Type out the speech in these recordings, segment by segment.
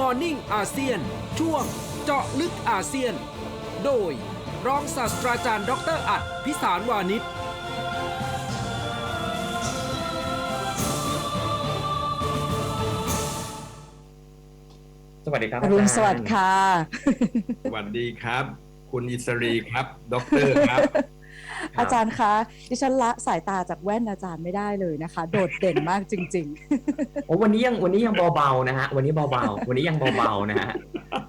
Morning อาเซียนช่วงเจาะลึกอาเซียน โดย รองศาสตราจารย์ดอกเตอรอัดพิสารวานิชสวัสดีครับอรุณาจาย์สวัสดิ์ค่ะ สวัสดีครับ คุณอิสรีครับด็อกเตอร์ครับ อาจารย์คะดิฉันละสายตาจากแว่นอาจารย์ไม่ได้เลยนะคะ โดดเด่นมากจริงโอ้วันนี้ยังวันนี้ยังเบาๆนะฮะวันนี้เบาๆวันนี้ยังเบาๆนะฮะ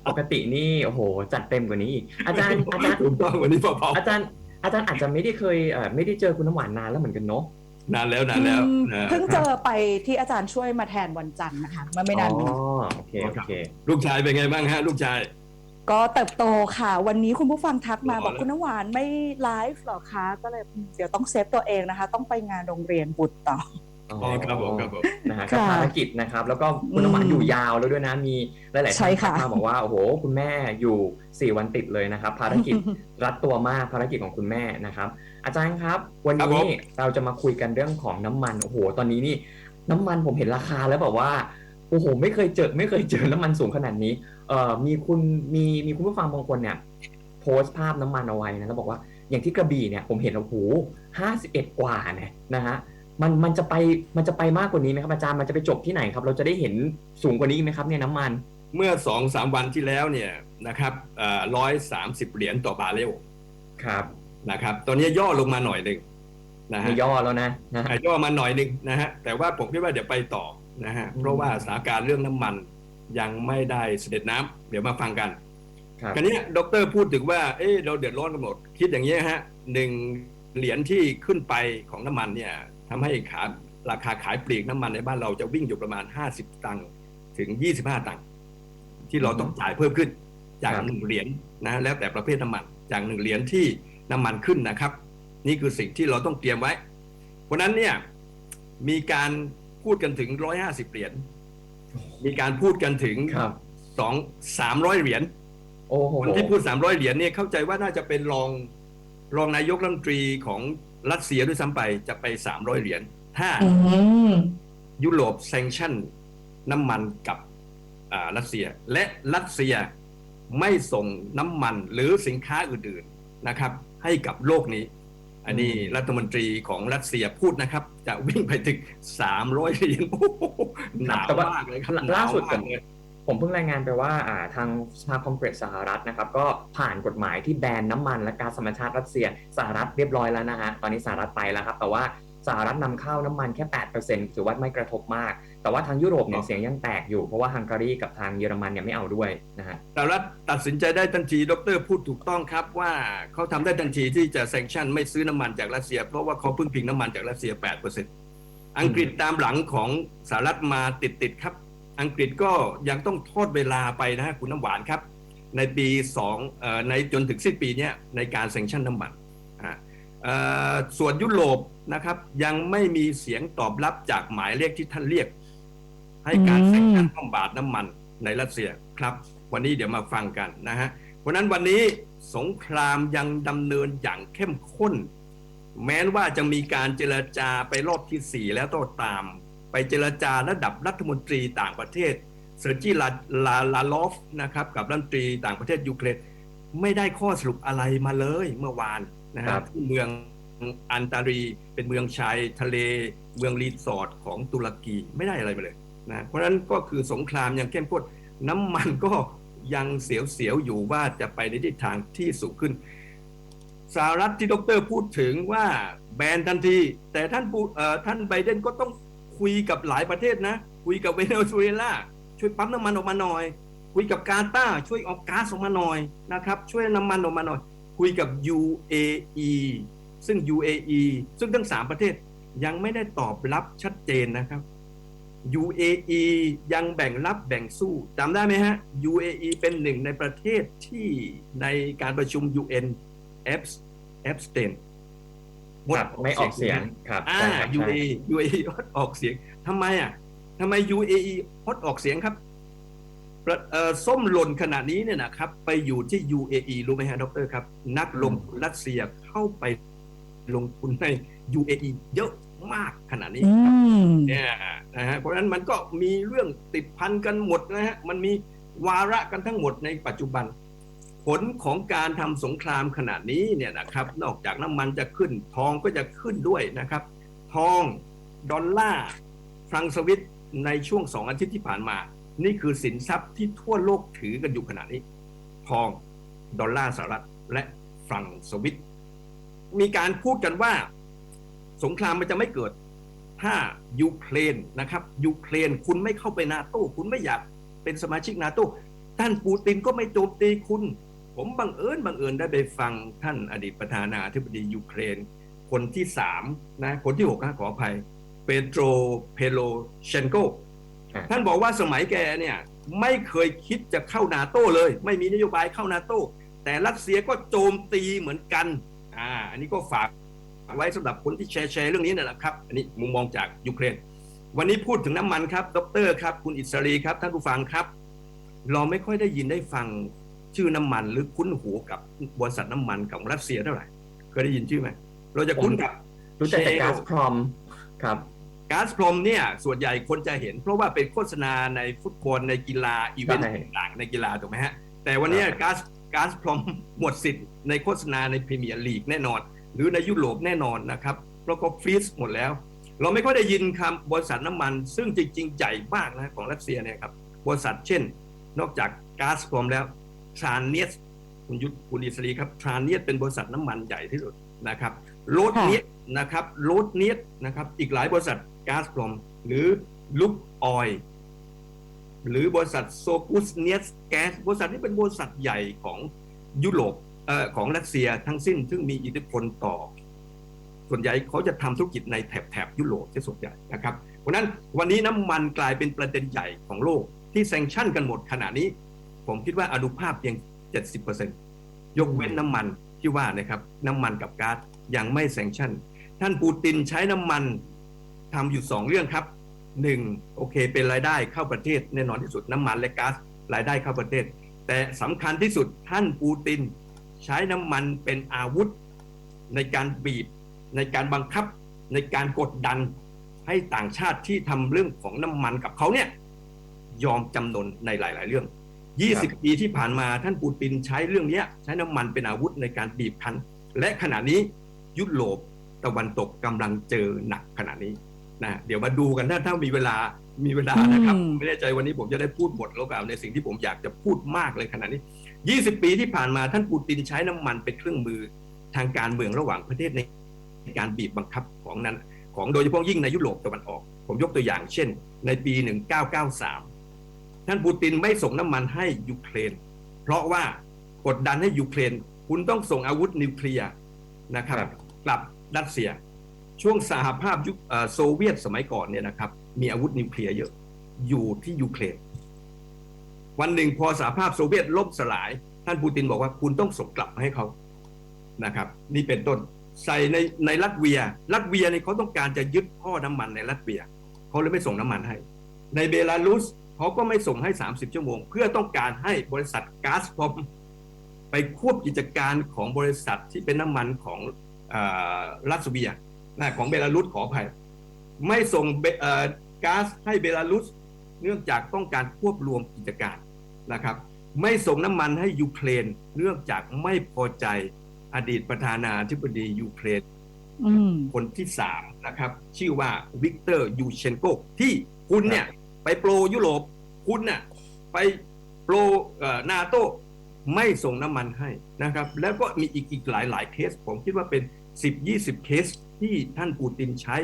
ปกตินี่โอ้โหจัดเต็มกว่านี้อีกอาจารย์อาจารย์ถูกต้องวันนี้เบาอาจารย์อาจารย์อาจจะไม่ได้เคยเอ่อไม่ได้เจอคุณน้ำหวานนานแล้วเหมือนกันเนาะๆนานแล้วๆนานแล้วอืมนะเพิ่งเจอไปที่อาจารย์ช่วยมาแทนวันจันทร์นะคะเมื่อไม่นานอ๋มาอโอเคโอเคลูกชายเป็นไงบ้างฮะลูกชาย ก็เติบโตค่ะ วันนี้คุณผู้ฟังทักมาอ๋อบอกคุณน้ำหวานไม่ไลฟ์หรอคะ ก็เลยเดี๋ยวต้องเซฟตัวเองนะคะ ต้องไปงานโรงเรียนบุตรต่ออ๋อครับผมครับผมนะฮะค่ะกับภารกิจนะครับ แล้วก็คุณน้ำหวานอืมอยู่ยาวแล้วด้วยนะ มีหลายๆใช่ท่านค่ะทักมาบอกว่าโอ้โหคุณแม่อยู่สี่วันติดเลยนะครับ ภารกิจรัดตัวมากภารกิจของคุณแม่นะครับ อาจารย์ครับ วันครับผนี้มเราจะมาคุยกันเรื่องของน้ำมันโอ้โห ตอนนี้นี่ น้ำมันผมเห็นราคาแล้วแบบว่า โอ้โหไม่เคยเจอไม่เคยเจอน้ำมันสูงขนาดนี้ เอ่อมีคุณมีมีคุณผู้ฟังบางคนเนี่ย โพสต์ภาพน้ำมันเอาไว้นะแล้วบอกว่าอย่างที่กระบี่เนี่ยผมเห็นโอ้โหห้าสิบเอ็ดกว่าเนี่ยนะฮะมันมันจะไปมันจะไปมากกว่านี้ไหมครับอาจารย์มันจะไปจบที่ไหนครับ เราจะได้เห็นสูงกว่านี้ไหมครับเนี่ยน้ำมัน เมื่อสองสามวันที่แล้วเนี่ยนะครับร้อยสามสิบเหรียญต่อบาร์เรลครับนะครับ ตอนนี้ย่อลงมาหน่อยหนึ่งนะฮะมีย่อแล้วนะนะฮะอะย่อมาหน่อยหนึ่งนะฮะแต่ว่าผมคิดว่าเดี๋ยวไปต่อ นะฮะเพราะว่าสถานการณ์เรื่องน้ำมันยังไม่ได้เสด็จน้ำเดี๋ยวมาฟังกันครับคราวนี้ดรพูดถึงว่าเอ้เราเดือดร้อนกันหมด คิดอย่างนี้ยฮะหนึ่งเหรียญที่ขึ้นไปของน้ำมันเนี่ยทำให้ขาราคาขายปลีกน้ำมันในบ้านเราจะวิ่งอยู่ประมาณ 50 ตังค์ถึง 25 ตังค์ที่เราต้องจ่ายเพิ่มขึ้นจากครับหนึ่งเหรียญนะแล้วแต่ประเภทน้ำมันจากหนึ่งเหรียญที่น้ำมันขึ้นนะครับ นี่คือสิ่งที่เราต้องเตรียมไว้ เพราะฉะนั้นเนี่ยมีการ พูดกันถึง150เหรียญมีการพูดกันถึงครับสองสามร้อยเหรียญโอ้โหคนที่พูด300เหรียญเนี่ยเข้าใจว่าน่าจะเป็นรองรองนายกรัฐมนตรีของรัสเซียด้วยซ้ำไปจะไป300เหรียญถ้าอืมยุโรปแซงชั่นน้ำมันกับอ่ารัสเซีย และรัสเซียไม่ส่งน้ำมันหรือสินค้าอื่น ๆนะครับ ให้กับโลกนี้ อันนี้อืมรัฐมนตรีของรัสเซียพูดนะครับ จะวิ่งไปถึง300เหรียญโอ้โหหนาวแต่ว่มากเลยครับล่าสุดหนวผมมกเลยผมเพิ่งรายงานไปว่าอ่าทางสภาคองเกรสสหรัฐนะครับ ก็ผ่านกฎหมายที่แบนน้ำมันและก๊าซธรรมชาติรัสเซียสหรัฐเรียบร้อยแล้วนะฮะตอนนี้สหรัฐไปแล้วครับ แต่ว่า สหรัฐนำเข้าน้ำมันแค่ 8%ถือว่าไม่กระทบมาก แต่ว่าทางยุโรปเนี่ยเสียงยังแตกอยู่ เพราะว่าฮังการีกับทางเยอรมันเนี่ยไม่เอาด้วยนะฮะสหรัฐตัดสินใจได้ทันทีดรพูดถูกต้องครับว่าเขาทำได้ทันทีที่จะแซงชั่นไม่ซื้อน้ำมันจากรัสเซีย เพราะว่าเขาพึ่งพิงน้ำมันจากรัสเซีย 8%อังกฤษตามหลังของสหรัฐมาติดๆครับ อังกฤษก็ยังต้องทอดเวลาไปนะฮะคุณน้ำหวานครับ ในปี2เอ่อในจนถึงสิ้นปีเนี้ยในการแซงชั่นน้ำมันอะเอ่อ ส่วนยุโรปนะครับ ยังไม่มีเสียงตอบรับจากหมายเรียกที่ท่านเรียก ให้การแซงชั่นบำบาดน้ำมันในรัสเซียครับ วันนี้เดี๋ยวมาฟังกันนะฮะเพราะนั้นวันนี้สงครามยังดำเนินอย่างเข้มข้น แม้ว่าจะมีการเจรจาไปรอบที่4แล้วก็ตาม ไปเจรจาระดับรัฐมนตรีต่างประเทศเซอร์จีลาลาลาลอฟนะครับกับรัฐมนตรีต่างประเทศยูเครนไม่ได้ข้อสรุปอะไรมาเลยเมื่อวาน นะคครัรับบที่เมืองอันตารีเป็นเมืองชายทะเลเมืองรีสอร์ทของตุรกีไม่ได้อะไรมาเลยนะเพราะฉะนั้นก็คือสงครามยังเข้มข้นน้ำมันก็ยังเสียวๆอยู่ว่าจะไปในทิศทางที่สูงขึ้น สหรัฐที่ดรพูดถึงว่าแบนทันที แต่ท่านปูเอ่อท่านไบเดนก็ต้องคุยกับหลายประเทศนะ คุยกับเวเนซุเอลาช่วยปั๊มน้ำมันออกมาหน่อย คุยกับกาตาร์ช่วยเอาก๊าซออกมาหน่อยนะครับ ช่วยน้ำมันออกมาหน่อย คุยกับ UAE ซึ่ง UAE ซึ่งทั้งสามประเทศยังไม่ได้ตอบรับชัดเจนนะครับ UAE ยังแบ่งรับแบ่งสู้จำได้ไหมฮะ UAE เป็นหนึ่งในประเทศที่ในการประชุม UN abstain ครับไม่ออกเสียงครับอ่าใช่ครับใช่ UAE UAE งดออกเสียงทำไมอะทำไม UAE งดออกเสียงครับประเอ่อ ส้มหล่นขณะนี้เนี่ยนะครับ ไปอยู่ที่ UAE รู้ไหมฮะดรครับ นักลงทุนรัสเซียเข้าไปลงทุนใน UAE เยอะมากขณะนี้อืมเนี่ยนะฮะเพราะฉะนั้นมันก็มีเรื่องติดพันกันหมดนะฮะมันมีวาระกันทั้งหมดในปัจจุบัน ผลของการทำสงครามขนาดนี้เนี่ยนะครับ นอกจากน้ำมันจะขึ้นทองก็จะขึ้นด้วยนะครับ ทอง ดอลลาร์ฟรังก์สวิตในช่วงสองอาทิตย์ที่ผ่านมา นี่คือสินทรัพย์ที่ทั่วโลกถือกันอยู่ขณะนี้ ทองดอลลาร์สหรัฐและฟรังสวิต มีการพูดกันว่า สงครามมันจะไม่เกิด ถ้ายูเครนนะครับยูเครนคุณไม่เข้าไปนาโต้คุณไม่อยากเป็นสมาชิกนาโต้ท่านปูตินก็ไม่โจมตีคุณ ผมบังเอิญบังเอิญได้ไปฟังท่านอดีตประธานาธิบดียูเครน คนที่สามนะคนที่หกขออภัยเปโตรเพโลเชนโก ท่านบอกว่าสมัยแกเนี่ยไม่เคยคิดจะเข้านาโต้เลย ไม่มีนโยบายเข้านาโต้แต่รัสเซียก็โจมตีเหมือนกันอ่าอันนี้ก็ฝากไว้สำหรับคนที่แชร์แชร์เรื่องนี้นะครับ อันนี้มุมมองจากยูเครน วันนี้พูดถึงน้ำมันครับ ดรครับ คุณอิสรีครับ ท่านผู้ฟังครับ เราไม่ค่อยได้ยินได้ฟังชื่อน้ำมันหรือคุ้นหูกับบริษัทน้ำมันของรัสเซียเท่าไหร่ เคยได้ยินชื่อไหม เราจะคุ้นกับรู้จักแต่ Shell ก๊าซพรอมครับ ก๊าซพรมเนี่ยส่วนใหญ่คนจะเห็น เพราะว่าเป็นโฆษณาในฟุตบอลในกีฬาอีเวนต์ใช่ต่างๆในกีฬาถูกไหมฮะแต่วันเนี้ยครับก๊าซก๊าซพรอมหมดสิทธิ์ในโฆษณาในพรีเมียร์ลีกแน่นอน หรือในยุโรปแน่นอนนะครับเพราะเขาฟรีซหมดแล้ว เราไม่ค่อยได้ยินคำบริษัทน้ำมัน ซึ่งจริงๆใหญ่มากนะของรัสเซียเนี่ยครับบริษัทเช่น นอกจากก๊าซพรอมแล้วทรานเนียสคุณยุทธคุณอิสรีครับทรานเนียสเป็นบริษัทน้ำมันใหญ่ที่สุดนะครับโรดเนียสนะครับโรดเนียสนะครับอีกหลายบริษัท ก๊าซพรอมหรือลุกออยหรือบริษัทโซกุสเนียสแก๊สบริษัทนี้เป็นบริษัทใหญ่ของยุโรปเอ่อของรัสเซียทั้งสิ้นซึ่งมีอิทธิพลต่อ ส่วนใหญ่เขาจะทำธุรกิจในแถบแถบยุโรปที่ส่วนใหญ่นะครับเพราะนั้นวันนี้น้ำมันกลายเป็นประเด็นใหญ่ของโลกที่แซงชั่นกันหมดขณะนี้ ผมคิดว่าอนุภาพเพียง 70%ยกเว้นน้ำมันที่ว่านะครับน้ำมันกับก๊าซยังไม่แซงชั่นท่านปูตินใช้น้ำมัน ทำอยู่สองเรื่องครับหนึ่งโอเค เป็นรายได้เข้าประเทศแน่นอนที่สุดน้ำมันและก๊าซรายได้เข้าประเทศ แต่สำคัญที่สุดท่านปูติน ใช้น้ำมันเป็นอาวุธ ในการบีบ ในการบังคับ ในการกดดัน ให้ต่างชาติที่ทำเรื่องของน้ำมันกับเขาเนี่ยยอมจำนนในหลาย ๆ เรื่อง 20 ปีที่ผ่านมาท่านปูตินใช้เรื่องเนี้ยใช้น้ำมันเป็นอาวุธในการบีบคั้น และขณะนี้ยุโรปตะวันตกกำลังเจอหนักขณะนี้ นะเดี๋ยวมาดูกันถ้าถ้ามีเวลามีเวลานะครับอืมไม่แน่ใจวันนี้ผมจะได้พูดหมดหรือเปล่าในสิ่งที่ผมอยากจะพูดมากเลยขณะนี้ 20 ปีที่ผ่านมาท่านปูตินใช้น้ำมันเป็นเครื่องมือทางการเมืองระหว่างประเทศในการบีบบังคับของนั้น ของโดยเฉพาะยิ่งในยุโรปตะวันออก ผมยกตัวอย่างเช่น ในปี 1993 ท่านปูตินไม่ส่งน้ำมันให้ยูเครน เพราะว่ากดดันให้ยูเครน คุณต้องส่งอาวุธนิวเคลียร์นะครับครับกลับรัสเซีย ช่วงสหภาพยุคโซเวียตสมัยก่อนเนี่ยนะครับ มีอาวุธนิวเคลียร์เยอะอยู่ที่ยูเครนวันหนึ่งพอสหภาพโซเวียตล่มสลาย ท่านปูตินบอกว่าคุณต้องส่งกลับให้เขานะครับ นี่เป็นต้นใส่ในในรัสเวีย รัสเวียเนี่ยเขาต้องการจะยึดท่อน้ำมันในรัสเวียเขาเลยไม่ส่งน้ำมันให้ ในเบลารุสเขาก็ไม่ส่งให้ 30 ชั่วโมง เพื่อต้องการให้บริษัทก๊าซพรอมไปควบกิจการของบริษัทที่เป็นน้ำมันของอรัสเวีย นะของเบลารุสขออภัยไม่ส่งเบเอ่อก๊าซให้เบลารุสเนื่องจากต้องการควบรวมกิจการนะครับ ไม่ส่งน้ำมันให้ยูเครนเนื่องจากไม่พอใจอดีตประธานาธิบดียูเครนอืมคนที่สามนะครับ ชื่อว่าวิกเตอร์ยูเชนโกที่คุณเนี่ย ไปโปรยุโรปคุณน่ะไปโปรเอ่อนาโตไม่ส่งน้ำมันให้นะครับ แล้วก็มีอีกอีกหลายหลายๆเคส ผมคิดว่าเป็น 10-20 เคส ที่ท่านปูตินใช้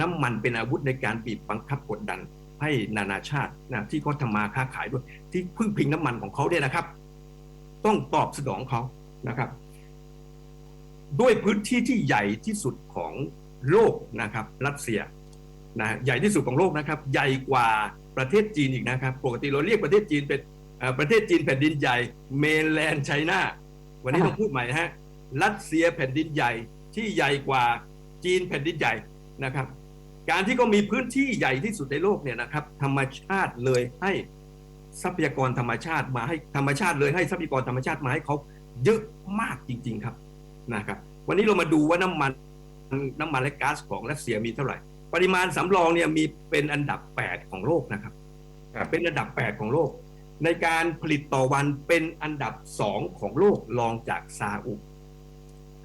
น้ำมันเป็นอาวุธในการบีบบังคับกดดันให้นานาชาตินะที่เขาทำมาค้าขายด้วย ที่พึ่งพิงน้ำมันของเขาเนี่ยนะครับ ต้องตอบสนองเขานะครับ ด้วยพื้นที่ที่ใหญ่ที่สุดของโลกนะครับ รัสเซียนะใหญ่ที่สุดของโลกนะครับ ใหญ่กว่าประเทศจีนอีกนะครับ ปกติเราเรียกประเทศจีนเป็นประเทศจีนแผ่นดินใหญ่เมนแลนด์ไชน่าวันนี้ต้องพูดใหม่ฮะรัสเซียแผ่นดินใหญ่ที่ใหญ่กว่า จีนแผ่นดินใหญ่นะครับ การที่เขามีพื้นที่ใหญ่ที่สุดในโลกเนี่ยนะครับธรรมชาติเลยให้ทรัพยากรธรรมชาติมาให้ธรรมชาติเลยให้ทรัพยากรธรรมชาติมาให้เขาเยอะมากจริง ๆครับนะครับ วันนี้เรามาดูว่าน้ำมันน้ำมันและก๊าซของรัสเซียมีเท่าไหร่ ปริมาณสำรองเนี่ยมีเป็นอันดับ 8 ของโลกนะครับครับเป็นอันดับ 8 ของโลก ในการผลิตต่อวันเป็นอันดับสองของโลกรองจากซาอุ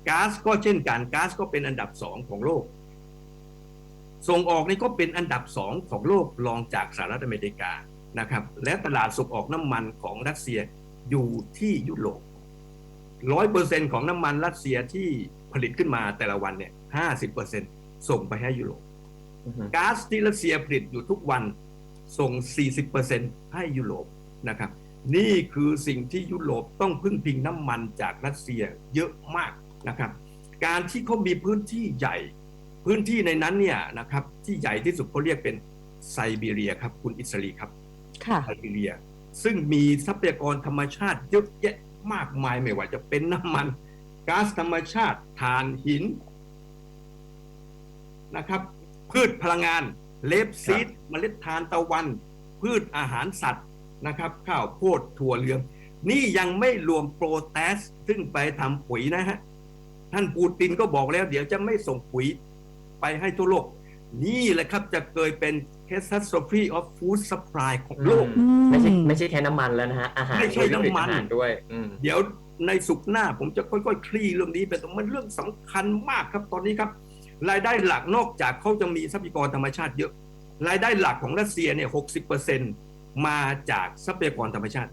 ก๊าซก็เช่นกันก๊าซก็เป็นอันดับสองของโลก ส่งออกนี่ก็เป็นอันดับสองของโลกรองจากสหรัฐอเมริกานะครับ และตลาดส่งออกน้ำมันของรัสเซียอยู่ที่ยุโรปร้อยเปอร์เซ็นของน้ำมันรัสเซียที่ผลิตขึ้นมาแต่ละวันเนี่ยห้าสิบเปอร์เซ็นส่งไปให้ยุโรปอือฮึก๊าซที่รัสเซียผลิตอยู่ทุกวันส่ง 40%ให้ยุโรปนะครับ นี่คือสิ่งที่ยุโรปต้องพึ่งพิงน้ำมันจากรัสเซียเยอะมาก นะครับ การที่เขามีพื้นที่ใหญ่ พื้นที่ในนั้นเนี่ยนะครับ ที่ใหญ่ที่สุดเขาเรียกเป็นไซบีเรียครับ คุณอิสรีครับค่ะไซบีเรีย ซึ่งมีทรัพยากรธรรมชาติเยอะแยะมากมายไม่ว่าจะเป็นน้ำมันก๊าซธรรมชาติถ่านหินนะครับ พืชพลังงาน เลปซีดเมล็ดทานตะวัน พืชอาหารสัตว์นะครับข้าวโพดถั่วเหลือง นี่ยังไม่รวมโปรแทสซึ่งไปทำปุ๋ยนะฮะ ท่านปูตินก็บอกแล้ว เดี๋ยวจะไม่ส่งปุ๋ยไปให้ทั่วโลก นี่แหละครับจะเกิดเป็น catastrophe of food supply ของโลกอืมอืไม่ใช่ไม่ใช่แค่น้ำมันแล้วนะฮะ อาหารไม่ใช่ด้วยน้ำมันอาหารด้วยอืมเดี๋ยวในสุกร์หน้าผมจะค่อยๆ คลี่เรื่องนี้เป็นมันเรื่องสำคัญมากครับตอนนี้ครับ รายได้หลักนอกจากเขาจะมีทรัพยากรธรรมชาติเยอะ รายได้หลักของรัสเซียเนี่ยหกสิบเปอร์เซ็นมาจากทรัพยากรธรรมชาติ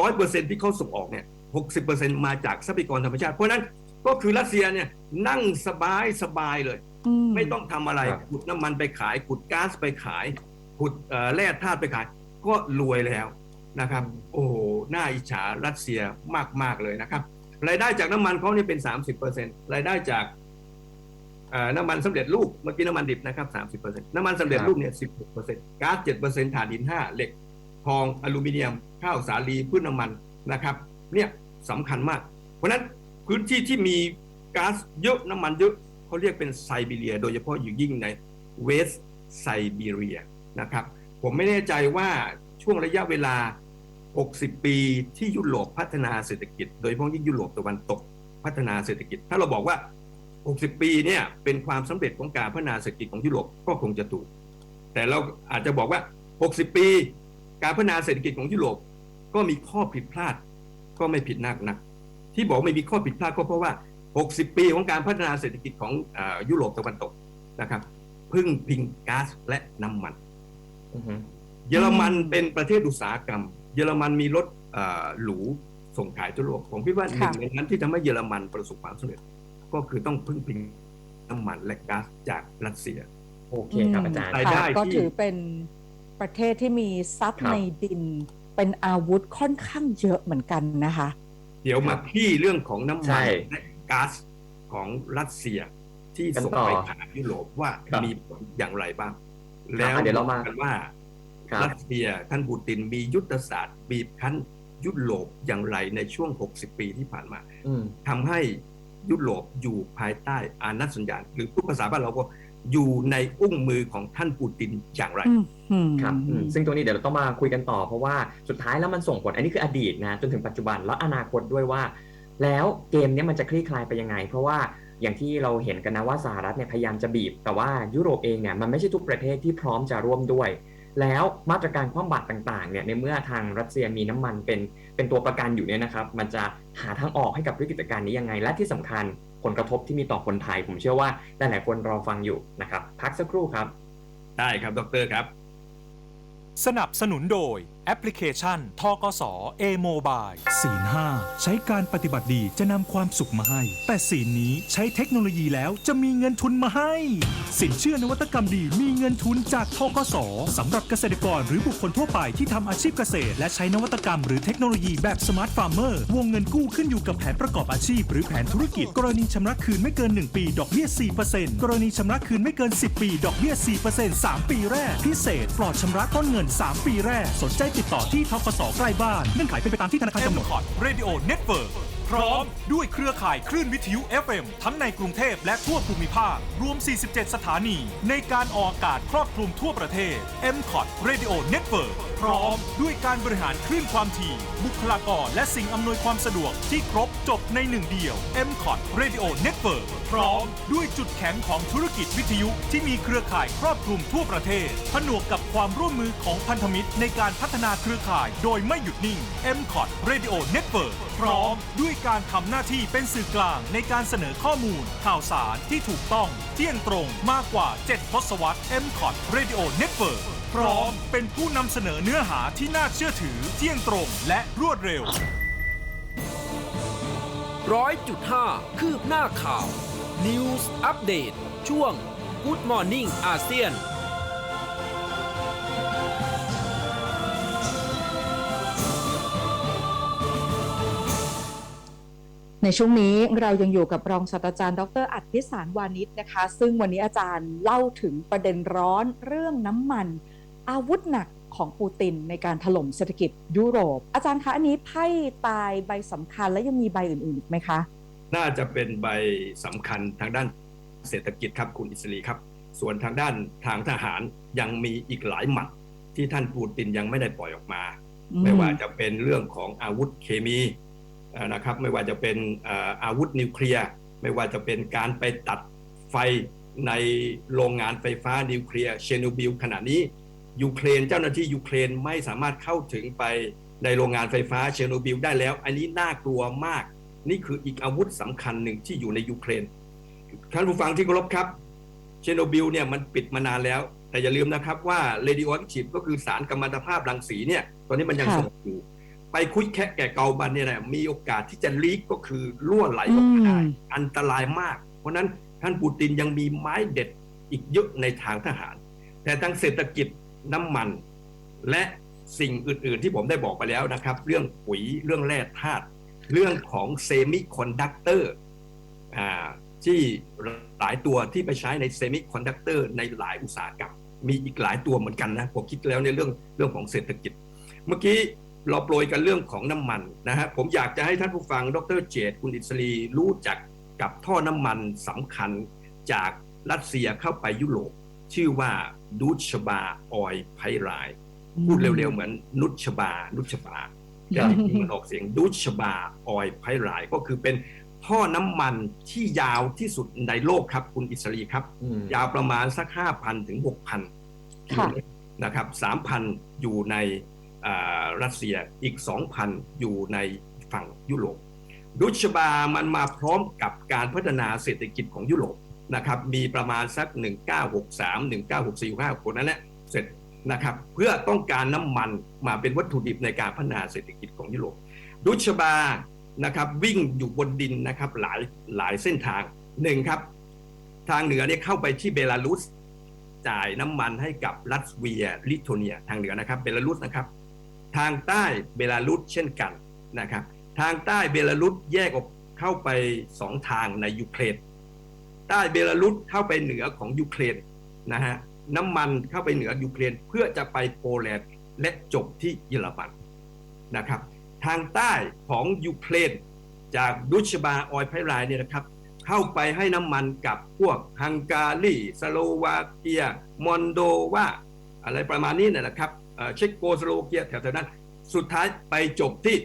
ร้อยเปอร์เซ็นที่เขาส่งออกเนี่ยหกสิบเปอร์เซ็นมาจากทรัพยากรธรรมชาติ เพราะฉะนั้น ก็คือรัสเซียเนี่ยนั่งสบายสบายเลย ไม่ต้องทำอะไรครับขุดน้ำมันไปขายขุดก๊าซไปขายขุดเอ่อแร่ธาตุไปขาย ก็รวยแล้วนะครับ โอ้โหน่าอิจฉารัสเซียมากๆเลยนะครับ รายได้จากน้ำมันเขานี่เป็น30%รายได้จากเอ่อน้ำมันสำเร็จรูปเมื่อกี้น้ำมันดิบนะครับ30%น้ำมันสำเร็จรูปเนี่ย16%ก๊าซ7%ถ่านหิน5เหล็ก ทองอลูมิเนียม ข้าวสาลีพืชน้ำมันนะครับ เนี่ยสำคัญมาก เพราะฉะนั้น พื้นที่ที่มีก๊าซเยอะน้ำมันเยอะเขาเรียกเป็นไซบีเรีย โดยเฉพาะอยู่ยิ่งในเวสไซบีเรียนะครับ ผมไม่แน่ใจว่าช่วงระยะเวลา 60 ปีที่ยุโรปพัฒนาเศรษฐกิจ โดยเฉพาะยิ่งยุโรปตะวันตกพัฒนาเศรษฐกิจ ถ้าเราบอกว่า 60 ปีเนี่ยเป็นความสำเร็จของการพัฒนาเศรษฐกิจของยุโรปก็คงจะถูก แต่เราอาจจะบอกว่า 60 ปี การพัฒนาเศรษฐกิจของยุโรปก็มีข้อผิดพลาดก็ไม่ผิดนักนัก ที่บอกไม่มีข้อผิดพลาดก็เพราะว่า 60 ปีของการพัฒนาเศรษฐกิจของอายุโรปตะวันตกนะครับ พึ่งพิงก๊าซและน้ำมันอือฮึเยอรมันเป็นประเทศอุตสาหกรรม เยอรมันมีรถเอ่อหรูส่งขายทั่วโลกผมคิดว่าหนึ่ค่ะงในนั้นที่ทำให้เยอรมันประสบความสำเร็จ ก็คือต้องพึ่งพิงน้ำมันและก๊าซจากรัสเซียโอเคครับอาจารย์รายได้ค่ะก็ที่ถือเป็นประเทศที่มีทรัพย์ครับในดิน เป็นอาวุธค่อนข้างเยอะเหมือนกันนะคะ เดี๋ยวมาที่เรื่องของน้ำใช่มันและก๊าซของรัสเซียที่กันส่งต่อไปขายยุโรปว่าครับมีผลอย่างไรบ้างครับแล้วเดี๋ยวเรามากันว่าครับรัสเซียท่านปูตินมียุทธศาสตร์บีบคั้นยุโรปอย่างไรในช่วง 60 ปีที่ผ่านมาอืมทำให้ยุโรปอยู่ภายใต้อานัตสัญญาณ หรือพูดภาษาบ้านเราก็ อยู่ในอุ้งมือของท่านปูตินอย่างไรอืมอืมครับอืมซึ่งตรงนี้เดี๋ยวเราต้องมาคุยกันต่อเพราะว่าสุดท้ายแล้วมันส่งผล อันนี้คืออดีตนะจนถึงปัจจุบันแล้วอนาคตด้วยว่า แล้วเกมเนี้ยมันจะคลี่คลายไปยังไง เพราะว่าอย่างที่เราเห็นกันนะว่าสหรัฐเนี่ยพยายามจะบีบ แต่ว่ายุโรปเองเนี่ยมันไม่ใช่ทุกประเทศที่พร้อมจะร่วมด้วย แล้วมาตรการคว่ำบาตรต่างๆเนี่ยในเมื่อทางรัสเซียมีน้ำมันเป็นเป็นตัวประกันอยู่เนี่ยนะครับ มันจะหาทางออกให้กับวิกฤตการณ์นี้ยังไง และที่สำคัญ ผลกระทบที่มีต่อคนไทย ผมเชื่อว่าหลายๆคนรอฟังอยู่นะครับ พักสักครู่ครับ ได้ครับ ดรครับ สนับสนุนโดย แอปพลิเคชันทกส A-Mobile ศีลห้าใช้การปฏิบัติดีจะนำความสุขมาให้ แต่ศีลนี้ใช้เทคโนโลยีแล้วจะมีเงินทุนมาให้ สินเชื่อนวัตกรรมดีมีเงินทุนจากทกสสำหรับเกษตรกรหรือบุคคลทั่วไปที่ทำอาชีพเกษตร และใช้นวัตกรรมหรือเทคโนโลยีแบบสมาร์ทฟาร์มเมอร์วงเงินกู้ขึ้นอยู่กับแผนประกอบอาชีพ หรือแผนธุรกิจ กรณีชำระคืนไม่เกิน 1 ปี ดอกเบี้ย 4%กรณีชำระคืนไม่เกิน 10 ปี ดอกเบี้ย 4% 3 ปีแรก พิเศษปลอดชำระต้นเงิน 3 ปีแรก สนใจติดต่อที่ทกสใกล้บ้านเงื่อนไขเป็นไปตามที่ธนาคารกำหนดคอร์ดเรดิโอเน็ตเวิร์ พร้อมด้วยเครือข่ายคลื่นวิทยุ FM ทั้งในกรุงเทพและทั่วภูมิภาค รวม 47 สถานี ในการออกอากาศครอบคลุมทั่วประเทศ m c o t Radio Network พร้อมด้วยการบริหารคลื่นความถี่ บุคลากรและสิ่งอำนวยความสะดวกที่ครบจบในหนึ่งเดียว m c o t Radio Network พร้อมด้วยจุดแข็งของธุรกิจวิทยุที่มีเครือข่ายครอบคลุมทั่วประเทศ ผนวกกับความร่วมมือของพันธมิตรในการพัฒนาเครือข่ายโดยไม่หยุดนิ่ง m c o t Radio Network พร้อมด้วยการทำหน้าที่เป็นสื่อกลางในการเสนอข้อมูล ข่าวสารที่ถูกต้องเที่ยงตรงมากกว่า 7 ทศวรรษ m c o t Radio Network พร้อมเป็นผู้นำเสนอเนื้อหาที่น่าเชื่อถือเที่ยงตรงและรวดเร็วร้อยจุดห้าคืบหน้าข่าว News Update ช่วง Good Morning อาเซียน ในช่วงนี้เรายังอยู่กับรองศาสตราจารย์ ดรอัดพิสารวานิชนะคะ ซึ่งวันนี้อาจารย์เล่าถึงประเด็นร้อนเรื่องน้ำมัน อาวุธหนักของปูตินในการถล่มเศรษฐกิจยุโรป อาจารย์คะอันนี้ไพ่ตายใบสำคัญและยังมีใบอื่นๆอีกไหมคะ น่าจะเป็นใบสำคัญทางด้านเศรษฐกิจครับคุณอิสรีครับ ส่วนทางด้านทางทหารยังมีอีกหลายหมัดที่ท่านปูตินยังไม่ได้ปล่อยออกมามไม่ว่าจะเป็นเรื่องของอาวุธเคมี นะครับไม่ว่าจะเป็นอาวุธนิวเคลียร์ไม่ว่าจะเป็นการไปตัดไฟในโรงงานไฟฟ้านิวเคลียร์เชโนบิลขณะนี้ยูเครนเจ้าหน้าที่ยูเครนไม่สามารถเข้าถึงไปในโรงงานไฟฟ้าเชโนบิลได้แล้ว อันนี้น่ากลัวมาก นี่คืออีกอาวุธสำคัญหนึ่งที่อยู่ในยูเครนท่านผู้ฟังที่เคารพครับเชโนบิลเนี่ยมันปิดมานานแล้ว แต่อย่าลืมนะครับว่า radioactive ก็คือสารกัมมันตภาพรังสีเนี่ยตอนนี้มันยังส่งอยู่ ไปคุยแคะแก่เกามันเนี่ยนะมีโอกาสที่จะลีกก็คือรั่วไหลออกมาได้อืมอันตรายมาก เพราะฉะนั้นท่านปูตินยังมีไม้เด็ดอีกเยอะในทางทหาร แต่ทางเศรษฐกิจน้ำมัน และสิ่งอื่น ๆ ที่ผมได้บอกไปแล้วนะครับ เรื่องปุ๋ยเรื่องแร่ธาตุเรื่องของเซมิคอนดักเตอร์อ่าที่หลายตัวที่ไปใช้ในเซมิคอนดักเตอร์ในหลายอุตสาหกรรมมีอีกหลายตัวเหมือนกันนะผมคิดแล้วในเรื่องเรื่องของเศรษฐกิจ เมื่อกี้ เราโปรยกันเรื่องของน้ำมันนะฮะผมอยากจะให้ท่านผู้ฟังดรเจตคุณอิสรีรู้จักกับท่อน้ำมันสำคัญจากรัสเซียเข้าไปยุโรป ชื่อว่าดูชบาออยไพไรด์พูดเร็วๆเหมือนนุชบา นุชบาแต่จริงๆมันออกเสียงดูชบาออยไพไรด์ก็คือเป็นท่อน้ำมันที่ยาวที่สุดในโลกครับคุณอิสรีครับอืมยาวประมาณสัก 5,000 ถึง 6,000ค่ะนะครับ 3,000 อยู่ในอ่า รัสเซียอีก 2,000 อยู่ในฝั่งยุโรปดุชบา มันมาพร้อมกับการพัฒนาเศรษฐกิจของยุโรปนะครับมีประมาณสัก 1963 1964คนนั้นแหละเสร็จนะครับเพื่อต้องการน้ำมันมาเป็นวัตถุดิบในการพัฒนาเศรษฐกิจของยุโรปดุชบานะครับวิ่งอยู่บนดินนะครับหลายหลายเส้นทางหนึ่งครับ ทางเหนือเนี่ยเข้าไปที่เบลารุสจ่ายน้ำมันให้กับรัสเวียลิทัวเนีย ทางเหนือนะครับเบลารุสนะครับ ทางใต้เบลารุสเช่นกันนะครับ ทางใต้เบลารุสแยกออกเข้าไปสองทางในยูเครน ใต้เบลารุสเข้าไปเหนือของยูเครนนะฮะน้ำมันเข้าไปเหนือยูเครนเพื่อจะไปโปแลนด์และจบที่เยอรมันนะครับ ทางใต้ของยูเครนจากดุชบาออยไพรด์เนี่ยนะครับ เข้าไปให้น้ำมันกับพวกฮังการีสโลวาเกีย มอนโดวาอะไรประมาณนี้เนยนะครับ เอ่อเช็กโกสโลวาเกียแถวๆนั้น สุดท้ายไปจบที่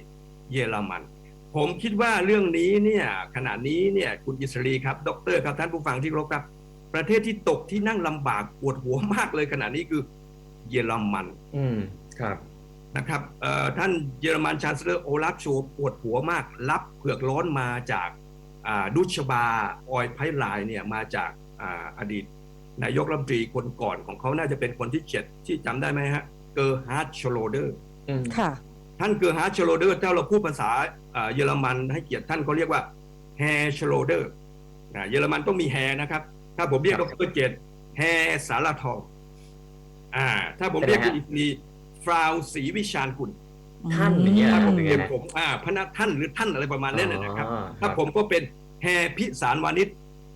เยอรมัน ผมคิดว่าเรื่องนี้เนี่ยขณะนี้เนี่ยคุณอิสรีครับ ดรครับท่านผู้ฟังที่เคารพครับ ประเทศที่ตกที่นั่งลำบากปวดหัวมากเลยขณะนี้คือเยอรมัน อืมครับนะครับเอ่อท่านเยอรมันชานเซลเลอร์โอลาฟโชปวดหัวมาก รับเผือกร้อนมาจากอ่าดุชบาออยไพไลน์เนี่ยมาจากอาอดีตนายกรัฐมนตรีคนก่อนของเขาน่าจะเป็นคนที่เจ็ดที่จำได้ไหมฮะ เกอร์ฮาร์ดชโลเดอร์อืมค่ะ ท่านเกอร์ฮาร์ดชโลเดอร์ถ้าเราพูดภาษาอ่าเยอรมันให้เกียรติท่านเขาเรียกว่าแฮร์ชโลเดอร์เยอรมันต้องมีแฮร์นะครับ ถ้าผมเรียกคดรับรเจตแฮร์สารทองอ่า ถ้าผมเรียกใช่คุณไหมฮะอิสรีฟราวศรีวิชาญกุลท่านอย่างเงี้ยถ้าผมเป็นไงเรียกนะผมอ่าพระท่านหรือท่านอะไรประมาณนั้นนะนะครับอ๋อถ้าผมก็เป็นแฮพิสารวานิช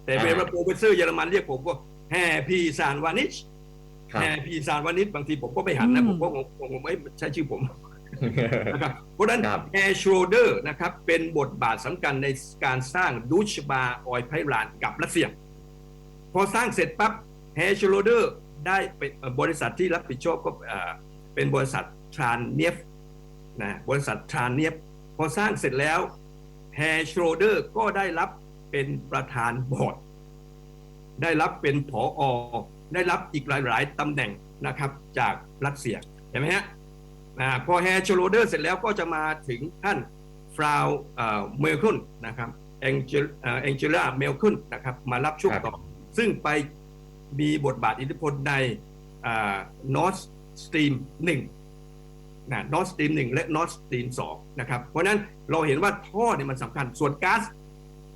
แต่อ่าเวลาโปรเฟสเซอร์เยอรมันเรียกผมก็แฮพีสารวานิชครับ แฮพีสารวานิชบางทีผมก็ไม่หันนะอืมผมก็งงผมไม่ใช่ชื่อผมนะครับเพราะฉะนั้นครับแอร์โชเดอร์นะครับเป็นบทบาทสำคัญในการสร้างดูชบาออยไพรานกับรัสเซีย พอสร้างเสร็จปั๊บแฮชโรเดอร์ได้เป็นเอ่อบริษัทที่รับผิดชอบก็เอ่อเป็นบริษัททรานเนียฟนะบริษัททรานเนียฟพอสร้างเสร็จแล้วแฮชโรเดอร์ก็ได้รับเป็นประธานบอร์ดได้รับเป็นผออ ได้รับอีกหลาย ๆตำแหน่งนะครับจากรัสเซียเห็นไหมฮะอ่าพอแฮชโรเดอร์เสร็จแล้วก็จะมาถึงท่านฟราวเมลคุนนะครับแองเจลเอ็งเจล่าเมลคุนนะครับมารับช่วงครับต่อ ซึ่งไปมีบทบาทอิทธิพลในนอ r สสตรีมหนึ่งนะนอ r สตรีมหนึ่งและนอ r สตรีมสองนะครับ เพราะฉะนั้นเราเห็นว่าท่อเนี่ยมันสำคัญส่วนก๊าซ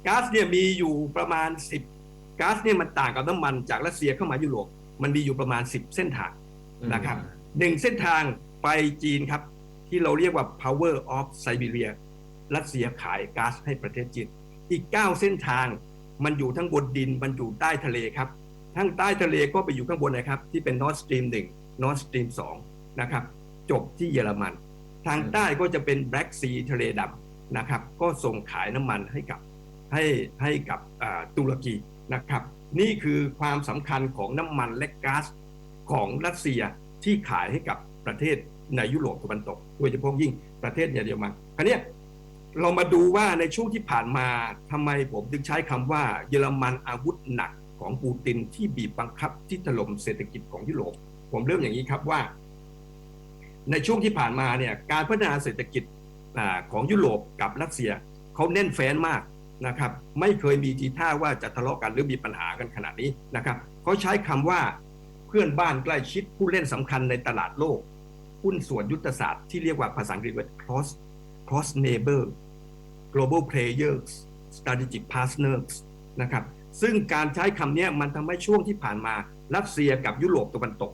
ก๊าซเนี่ยมีอยู่ประมาณ 10 ก๊าซเนี่ยมันต่างกับน้ำมันจากรัสเซียเข้ามายุโรปมันมีอยู่ประมาณ 10 เส้นทางนะครับหนึ่งเส้นทางไปจีนครับ ที่เราเรียกว่า power of Siberia รัสเซียขายก๊าซให้ประเทศจีน อีก 9 เส้นทางมันอยู่ทั้งบนดินมันอยู่ใต้ทะเลครับทั้งใต้ทะเลก็ไปอยู่ข้างบนนะครับ ที่เป็น Nord Stream 1 Nord Stream 2นะครับ จบที่เยอรมัน ทางใต้ก็จะเป็น Black Sea ทะเลดำนะครับ ก็ส่งขายน้ำมันให้กับให้ให้กับอ่าตุรกี นะครับ นี่คือความสำคัญของน้ำมันและก๊าซของรัสเซียที่ขายให้กับประเทศในยุโรปตะวันตกโดยเฉพาะยิ่งประเทศเยอรมันคราวนี้เรามาดูว่าในช่วงที่ผ่านมาทำไมผมถึงใช้คำว่าเยอรมันอาวุธหนักของปูตินที่บีบบังคับที่ถล่มเศรษฐกิจของยุโรป ผมเริ่มอย่างนี้ครับว่า ในช่วงที่ผ่านมาเนี่ยการพัฒนาเศรษฐกิจของยุโรปกับรัสเซียเขาเน้นแฟนมาก นะครับไม่เคยมีทีท่าว่าจะทะเลาะกันหรือมีปัญหากันขนาดนี้นะครับเขาใช้คำว่าเพื่อนบ้านใกล้ชิดผู้เล่นสำคัญในตลาดโลกหุ้นส่วนยุทธศาสตร์ที่เรียกว่าภาษาอังกฤษว่า cross cross neighbor global players strategic partners นะครับซึ่งการใช้คำเนี้ยมันทำให้ช่วงที่ผ่านมารัสเซียกับยุโรปตะวันตก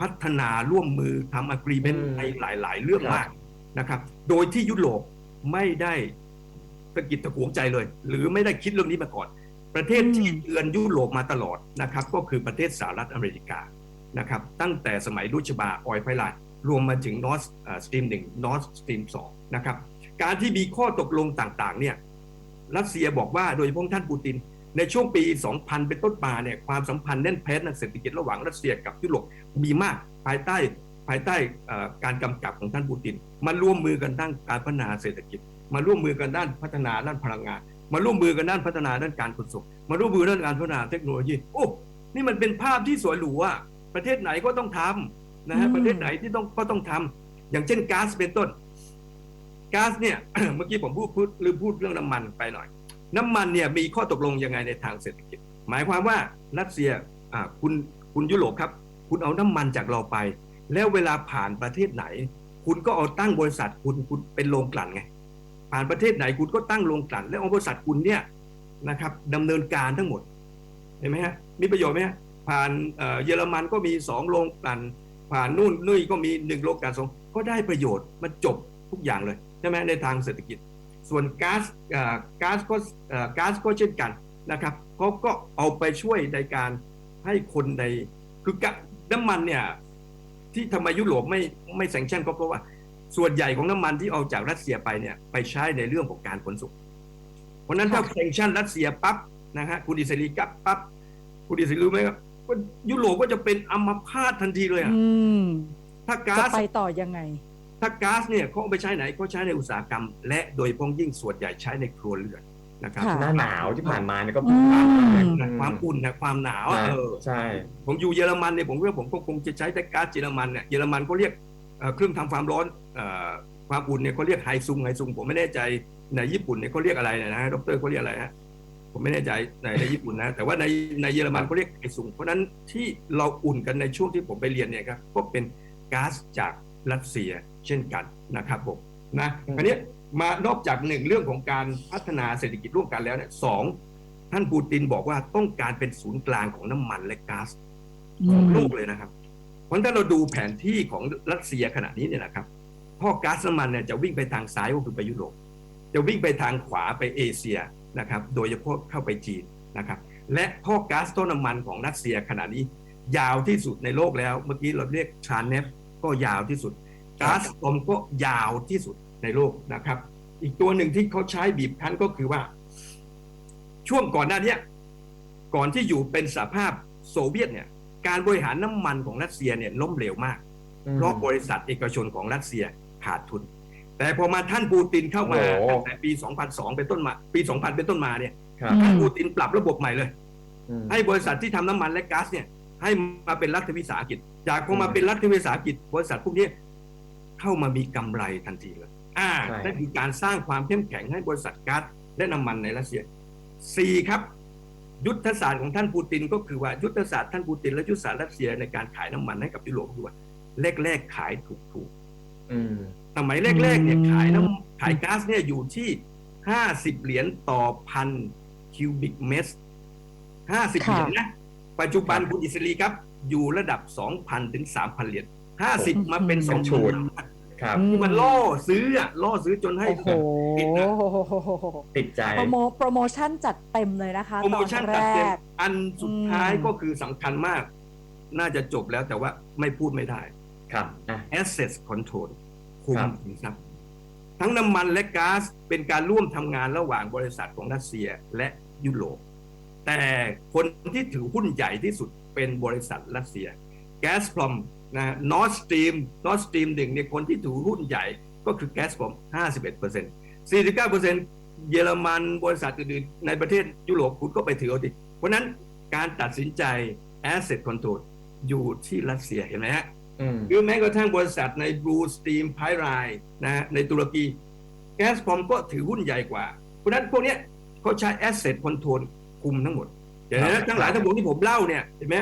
พัฒนาร่วมมือทำ agreement อืมในหลาย ๆ เรื่องครับมากนะครับ โดยที่ยุโรปไม่ได้ตะกิดตะขวงใจเลย หรือไม่ได้คิดเรื่องนี้มาก่อน ประเทศที่อืมเตือนยุโรปมาตลอดนะครับ ก็คือประเทศสหรัฐอเมริกานะครับ ตั้งแต่สมัยรุชบาออยไพลายรวมมาถึงนอสสตรีมหนึ่งนอสสตรีมสองนะครับ การที่มีข้อตกลงต่างๆเนี่ยรัสเซียบอกว่าโดยเฉพาะท่านปูติน ในช่วงปี 2000 เป็นต้นมาเนี่ยความสัมพันธ์แน่นแฟ้นทางเศรษฐกิจระหว่างรัสเซียกับยุโรปมีมากภายใต้ภายใต้เอ่อการกำกับของท่านปูตินมาร่วมมือกันด้านการพัฒนาเศรษฐกิจ มาร่วมมือกันด้านพัฒนาด้านพลังงาน มาร่วมมือกันด้านพัฒนาด้านการขนส่งมาร่วมมือด้านการพัฒนาเทคโนโลยีโอ้นี่มันเป็นภาพที่สวยหรูอะประเทศไหนก็ต้องทำนะฮะอืมประเทศไหนที่ต้องก็ต้องทำอย่างเช่นก๊าซเป็นต้นก๊าซเนี่ยเมื่อกี้ผมพูดพูดลืมพูดเรื่องน้ำมันไปหน่อย น้ำมันเนี่ยมีข้อตกลงยังไงในทางเศรษฐกิจ หมายความว่ารัสเซียอ่าคุณคุณยุโรปครับ คุณเอาน้ำมันจากเราไป แล้วเวลาผ่านประเทศไหน คุณก็เอาตั้งบริษัทคุณคุณเป็นโรงกลั่นไง ผ่านประเทศไหนคุณก็ตั้งโรงกลั่นแล้วเอาบริษัทคุณเนี่ยนะครับดำเนินการทั้งหมดเห็นไหมฮะมีประโยชน์ไหมฮะผ่านเยอรมันก็มีสองโรงกลั่นผ่านนู่นนี่ก็มีหนึ่งโรงกลั่นสองก็ได้ประโยชน์มันจบทุกอย่างเลยใช่ไหมในทางเศรษฐกิจ ส่วนก๊าซก๊าซก็ก๊าซก็เช่นกันนะครับเขาก็เอาไปช่วยในการให้คนในคือกะน้ำมันเนี่ยที่ทำไมยุโรปไม่ไม่แซงชั่นก็เพราะว่า ส่วนใหญ่ของน้ำมันที่เอาจากรัสเซียไปเนี่ยไปใช้ในเรื่องของการขนส่ง เพราะฉะนั้นถ้าแซงชั่นรัสเซียปั๊บนะฮะคุณอิสรีกับปั๊บคุณอิสรีรู้ไหมครับว่ายุโรปก็จะเป็นอัมพาตทันทีเลยอะอืมถ้าก๊าจะซไปต่อยังไง ถ้าก๊าซเนี่ยเขาเอาไปใช้ไหนเขาใช้ในอุตสาหกรรม และโดยเฉพ้องยิ่งส่วนใหญ่ใช้ในครัวเรือนนะครับค่ะหน้าหนาวที่ผ่านมาเนี่ยก็อืมนะความอุ่นนะความหนาวอะเออใช่ ผมอยู่เยอรมันเนี่ยผมว่าผมก็คงจะใช้แต่ก๊าซเยอรมันเนี่ยเยอรมันก็เรียก เอ่อเครื่องทำความร้อนเอ่อความอุ่นเนี่ยเขาเรียกไฮซุงไฮซุงผมไม่แน่ใจในญี่ปุ่นเนี่ยเขาเรียกอะไรนะฮะดรเขาเรียกอะไรฮะผมไม่แน่ใจในในญี่ปุ่นนะ แต่ว่าในในเยอรมันเขาเรียกไฮซุงเพราะฉะนั้นที่เราอุ่นกันในช่วงที่ผมไปเรียนเนี่ยครับก็เป็นก๊าซจากรัสเซียเช่นกันนะครับผมนะอืมอันนี้มานอกจากหนึ่งเรื่องของการพัฒนาเศรษฐกิจร่วมกันแล้วเนี่ยสองท่านปูตินบอกว่าต้องการเป็นศูนย์กลางของน้ำมันและก๊าซของโลกเลยนะครับ เพราะถ้าเราดูแผนที่ของรัสเซียขณะนี้เนี่ยนะครับท่อก๊าซน้ำมันเนี่ยจะวิ่งไปทางซ้ายก็คือไปยุโรปจะวิ่งไปทางขวาไปเอเชียนะครับ โดยเฉพาะเข้าไปจีนนะครับ และท่อก๊าซท่อน้ำมันของรัสเซียขณะนี้ ยาวที่สุดในโลกแล้ว เมื่อกี้เราเรียกชานเนฟก็ยาวที่สุดก๊าซลมก็ยาวที่สุดในโลกนะครับ อีกตัวหนึ่งที่เขาใช้บีบคั้นก็คือว่า ช่วงก่อนหน้านี้ก่อนที่อยู่เป็นสหภาพโซเวียตเนี่ย การบริหารน้ำมันของรัสเซียเนี่ยล้มเหลวมากอืมเพราะบริษัทเอกชนของรัสเซียขาดทุน แต่พอมาท่านปูตินเข้ามาโอ้ตั้งแต่ปี 2002 เป็นต้นมา ปี 2000 เป็นต้นมาเนี่ยครับอืมท่านปูตินปรับระบบใหม่เลยอืมให้บริษัทที่ทำน้ำมันและก๊าซเนี่ย ให้มาเป็นรัฐวิสาหกิจ จากพอมาเป็นรัฐวิสาหกิจ บริษัทพวกนี้เข้ามามีกำไรทันทีเลย อ่าใช่นั่นคือการสร้างความเข้มแข็งให้บริษัทก๊าซและน้ำมันในรัสเซียสี่ครับ ยุทธศาสตร์ของท่านปูตินก็คือว่ายุทธศาสตร์ท่านปูตินและยุทธศาสตร์รัสเซียในการขายน้ำมันให้กับยุโรปคือว่าแรกๆขายถูกๆอืมสมัยแรกๆเนี่ยขายน้ำขายก๊าซเนี่ยอยู่ที่50เหรียญต่อพันคิวบิกเมตร50เหรียญนะปัจจุบันคุณอิสรีครับ อยู่ระดับ2,000ถึง3,000เหรียญ50มาเป็นสอืม2ชูชูดด ครับอืมันล่อซื้ออะล่อซื้อจนให้ โอ้โหติดนะ ติดใจ โปรโมโปรโมชั่นจัดเต็มเลยนะคะโปรโมชั่นตอนตัดแรเต็มก อันสุดท้ายอืม ก็คือสำคัญมาก น่าจะจบแล้วแต่ว่าไม่พูดไม่ได้ ครับอะ asset control คุมครับ สินทรัพย์ทั้งน้ำมันและก๊าซเป็นการร่วมทำงานระหว่างบริษัทของรัสเซียและยุโรปแต่คนที่ถือหุ้นใหญ่ที่สุดเป็นบริษัทรัสเซียแก๊สพรอม นะนอร์สตรีมนอร์สตรีมหนึ่งเนี่ยคนที่ถือหุ้นใหญ่ก็คือแก๊สพรอม51% 49%เยอรมันบริษัทอื่นๆในประเทศยุโรปคุณก็ไปถือเอาดิเพราะฉะนั้นการตัดสินใจ asset control อยู่ที่รัสเซียเห็นไหมฮะอืมหรือแม้กระทั่งบริษัทใน Blue Stream Pipeline นะฮะในตุรกีแก๊สพอมก็ถือหุ้นใหญ่กว่า เพราะฉะนั้นพวกเนี้ยเขาใช้ Asset Control คุมทั้งหมดเดี๋ยวครันะบทั้งหลายทั้งปวงที่ผมเล่าเนี่ยเห็นไหม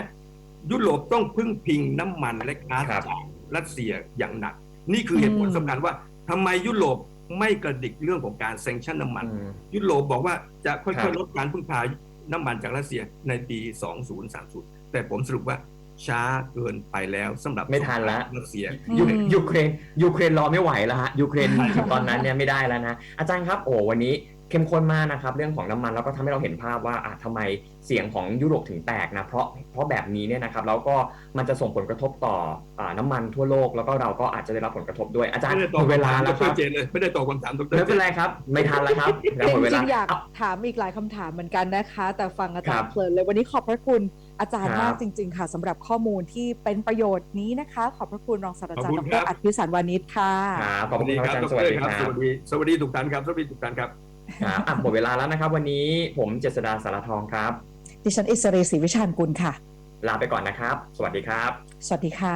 ยุโรปต้องพึ่งพิงน้ำมันและก๊าซครับจากรัสเซียอย่างหนัก นี่คือเหตุผลอืมสำคัญว่าทำไมยุโรปไม่กระดิกเรื่องของการเซงชั่นน้ำมันอืมยุโรปบอกว่าจะค่ครัอยบๆลดการพึ่งพาน้ำมันจากรัสเซียในปี 2030 แต่ผมสรุปว่าช้าเกินไปแล้วสำหรับไม่ทันแล้วรัสเซียยูอืมยูเครนยูเครนรอไม่ไหวแล้วฮะยูเครนใช่ถึงตอนนั้นเนี่ยไม่ได้แล้วนะอาจารย์ครับโอ้วันนี้ เข้มข้นมากนะครับ เรื่องของน้ำมันแล้วก็ทำให้เราเห็นภาพว่าอะทำไมเสียงของยุโรปถึงแตกนะเพราะเพราะแบบนี้เนี่ยนะครับแล้วก็มันจะส่งผลกระทบต่ออ่าน้ำมันทั่วโลกแล้วก็เราก็อาจจะได้รับผลกระทบด้วยอาจารย์ไม่ได้หตอบมดเวลาคำถามแล้วดครรับเจนเลยไม่ได้ตอบคำถามดรไม่เป็นไรครับ ไม่ทันแล้วครับแล้วหมดเวจลาริงๆอยากเอ้าถามอีกหลายคำถามเหมือนกันนะคะ แต่ฟังอาจารครัย์บเพลินเลยวันนี้ขอบพระคุณอาจารย์ครับมากจริง ๆ ค่ะสำหรับข้อมูลที่เป็นประโยชน์นี้นะคะ ขอบพระคุณรองศาสตราจารย์ขดอบคุณครัรบอัจพิสารวานิชค่ะครับขอบสวัสคุดีณคครัรับบอาดจารย์สวัสดีรครับคสรับวัสดีสวัสดีทุกท่านครับสวัสดีทุกท่านครับ ครับอะหมดเวลาแล้วนะครับ วันนี้ผมเจษดาสารทองครับ ดิฉันอิสรีศรีวิชาญกุลค่ะ ลาไปก่อนนะครับ สวัสดีครับ สวัสดีค่ะ